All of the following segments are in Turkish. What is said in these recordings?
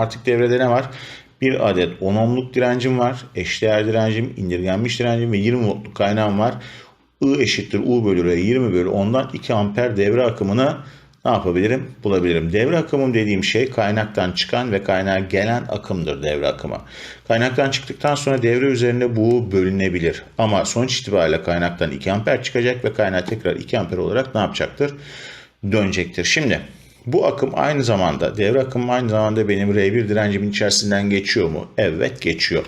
Artık devrede ne var? Bir adet 10 ohmluk direncim var. Eşdeğer direncim, indirgenmiş direncim ve 20 voltluk kaynağım var. I eşittir U bölü R 20 bölü 10'dan 2 amper devre akımını ne yapabilirim? Bulabilirim. Devre akımım dediğim şey kaynaktan çıkan ve kaynağa gelen akımdır devre akımı. Kaynaktan çıktıktan sonra devre üzerinde bu bölünebilir. Ama sonuç itibariyle kaynaktan 2 amper çıkacak ve kaynağı tekrar 2 amper olarak ne yapacaktır? Dönecektir. Şimdi bu akım aynı zamanda devre akımı aynı zamanda benim R1 direncimin içerisinden geçiyor mu? Evet geçiyor.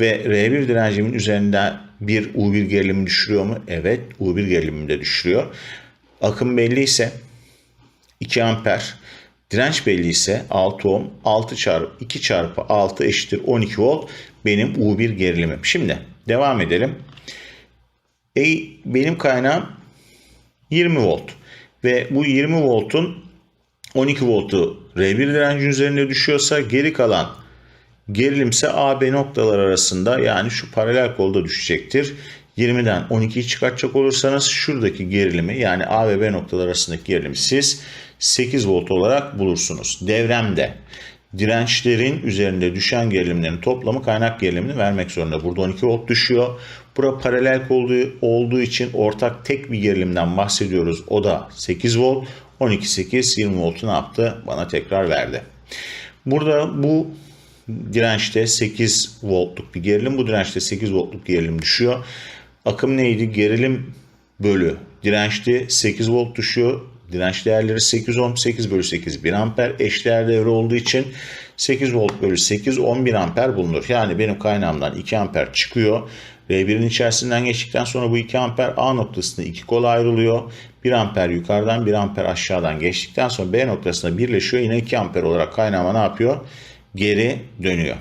Ve R1 direncimin üzerinde bir U1 gerilimi düşürüyor mu? Evet U1 gerilimini de düşürüyor. Akım belli ise 2 amper. Direnç belli ise 6 ohm. 6 çarpı 2 çarpı 6 eşittir 12 volt benim U1 gerilimim. Şimdi devam edelim. E, benim kaynağım 20 volt. Ve bu 20 voltun 12 voltu R1 direncin üzerinde düşüyorsa geri kalan gerilimse AB noktalar arasında yani şu paralel kolda düşecektir. 20'den 12'yi çıkartacak olursanız şuradaki gerilimi yani A ve B noktalar arasındaki gerilimi siz 8 volt olarak bulursunuz. Devremde dirençlerin üzerinde düşen gerilimlerin toplamı kaynak gerilimini vermek zorunda. Burada 12 volt düşüyor. Bura paralel olduğu, olduğu için ortak tek bir gerilimden bahsediyoruz. O da 8 volt. 12 8 20 voltu ne yaptı? Bana tekrar verdi. Burada bu dirençte 8 voltluk bir gerilim. Bu dirençte 8 voltluk gerilim düşüyor. Akım neydi? Gerilim bölü dirençti 8 volt düşüyor. Direnç değerleri 8 ohm, 8 bölü 8 1 amper. Eşdeğer devre olduğu için 8 volt bölü 8 11 amper bulunur. Yani benim kaynağımdan 2 amper çıkıyor. R1'in içerisinden geçtikten sonra bu 2 amper A noktasında iki kola ayrılıyor. 1 amper yukarıdan 1 amper aşağıdan geçtikten sonra B noktasında birleşiyor. Yine 2 amper olarak kaynağıma ne yapıyor? Geri dönüyor.